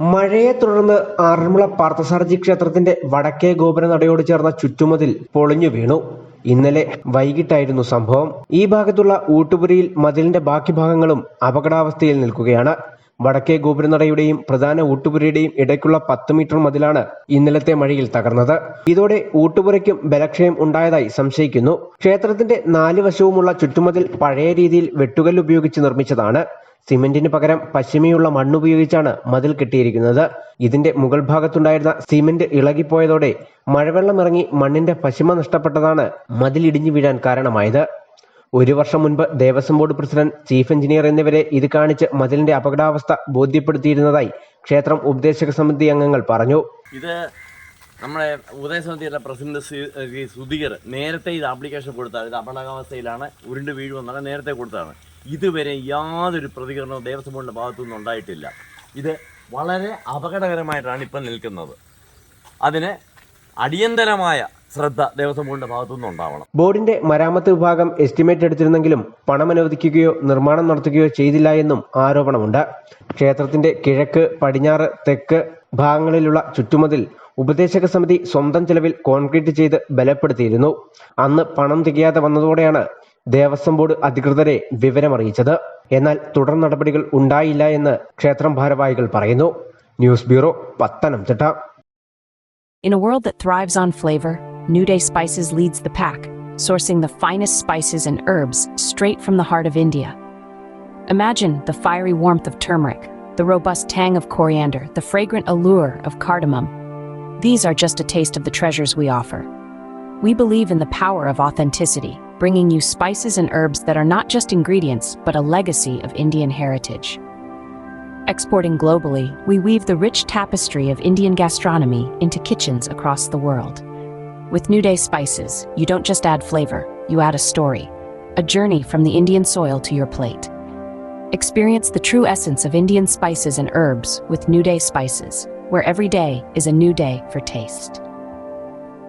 മഴയെ തുടർന്ന് ആറന്മുള പാർത്ഥസാരഥി ക്ഷേത്രത്തിന്റെ വടക്കേ ഗോപുര നടയോട് ചേർന്ന ചുറ്റുമതിൽ പൊളിഞ്ഞു വീണു. ഇന്നലെ വൈകിട്ടായിരുന്നു സംഭവം. ഈ ഭാഗത്തുള്ള ഊട്ടുപുരിയിൽ മതിലിന്റെ ബാക്കി ഭാഗങ്ങളും അപകടാവസ്ഥയിൽ നിൽക്കുകയാണ്. വടക്കേ ഗോപുരനടയുടെയും പ്രധാന ഊട്ടുപുരയുടെയും ഇടയ്ക്കുള്ള പത്ത് മീറ്റർ മതിലാണ് ഇന്നലത്തെ മഴയിൽ തകർന്നത്. ഇതോടെ ഊട്ടുപുരയ്ക്കും ബലക്ഷയം ഉണ്ടായതായി സംശയിക്കുന്നു. ക്ഷേത്രത്തിന്റെ നാല് വശവുമുള്ള ചുറ്റുമതിൽ പഴയ രീതിയിൽ വെട്ടുകല്ല് ഉപയോഗിച്ച് നിർമ്മിച്ചതാണ്. സിമന്റിന് പകരം പശ്ചിമയുള്ള മണ്ണുപയോഗിച്ചാണ് മതിൽ കെട്ടിയിരിക്കുന്നത്. ഇതിന്റെ മുകൾ ഭാഗത്തുണ്ടായിരുന്ന സിമെന്റ് ഇളകിപ്പോയതോടെ മഴവെള്ളം ഇറങ്ങി മണ്ണിന്റെ പശിമ നഷ്ടപ്പെട്ടതാണ് മതിൽ ഇടിഞ്ഞു വീഴാൻ കാരണമായത്. ഒരു വർഷം മുൻപ് Devaswom board president chief engineer എന്നിവരെ ഇത് കാണിച്ച് മതിലിന്റെ അപകടാവസ്ഥ ബോധ്യപ്പെടുത്തിയിരുന്നതായി ക്ഷേത്രം ഉപദേശക സമിതി അംഗങ്ങൾ പറഞ്ഞു. ഇത് നമ്മുടെ ഉദയസമിതിയുടെ പ്രസിഡന്റ് സുധീർ നേരത്തെ ഇത് ആപ്ലിക്കേഷൻ കൊടുത്താണ്. ഇത് അപകടാവസ്ഥയിലാണ് ഉരുണ്ട് വീഴുമെന്നാണ് നേരത്തെ കൊടുത്തതാണ്. ഇതുവരെ യാതൊരു പ്രതികരണവും ദേവസ്വം ബോർഡിന്റെ ഭാഗത്തു നിന്നും ഉണ്ടായിട്ടില്ല. ഇത് വളരെ അപകടകരമായിട്ടാണ് ഇപ്പം നിൽക്കുന്നത്. അതിന് അടിയന്തരമായ ശ്രദ്ധ ദേവസ്വം ബോർഡിന്റെ ഭാഗത്തു നിന്നും ഉണ്ടാവണം. ബോർഡിന്റെ മരാമത്ത് വിഭാഗം എസ്റ്റിമേറ്റ് എടുത്തിരുന്നെങ്കിലും പണം അനുവദിക്കുകയോ നിർമ്മാണം നടത്തുകയോ ചെയ്തില്ല എന്നും ആരോപണമുണ്ട്. ക്ഷേത്രത്തിന്റെ കിഴക്ക് പടിഞ്ഞാറ് തെക്ക് ഭാഗങ്ങളിലുള്ള ചുറ്റുമതിൽ ഉപദേശക സമിതി സ്വന്തം ചെലവിൽ കോൺക്രീറ്റ് ചെയ്ത് ബലപ്പെടുത്തിയിരുന്നു. അന്ന് പണം തികയാതെ വന്നതോടെയാണ് ദേവസ്വം ബോർഡ് അധികൃതരെ വിവരമറിയിച്ചത് എന്നാൽ തുടർ നടപടികൾ ഉണ്ടായില്ല എന്ന് ക്ഷേത്രം ഭാരവാഹികൾ പറയുന്നു news bureau Pathanamthitta In a world that thrives on flavor, New Day Spices leads the pack, sourcing the finest spices and herbs straight from the heart of India. Imagine the fiery warmth of turmeric, the robust tang of coriander, the fragrant allure of cardamom. These are just a taste of the treasures we offer. We believe in the power of authenticity, bringing you spices and herbs that are not just ingredients, but a legacy of Indian heritage. Exporting globally, we weave the rich tapestry of Indian gastronomy into kitchens across the world. With New Day spices, you don't just add flavor, you add a story, a journey from the Indian soil to your plate. Experience the true essence of Indian spices and herbs with New Day spices, where every day is a new day for taste.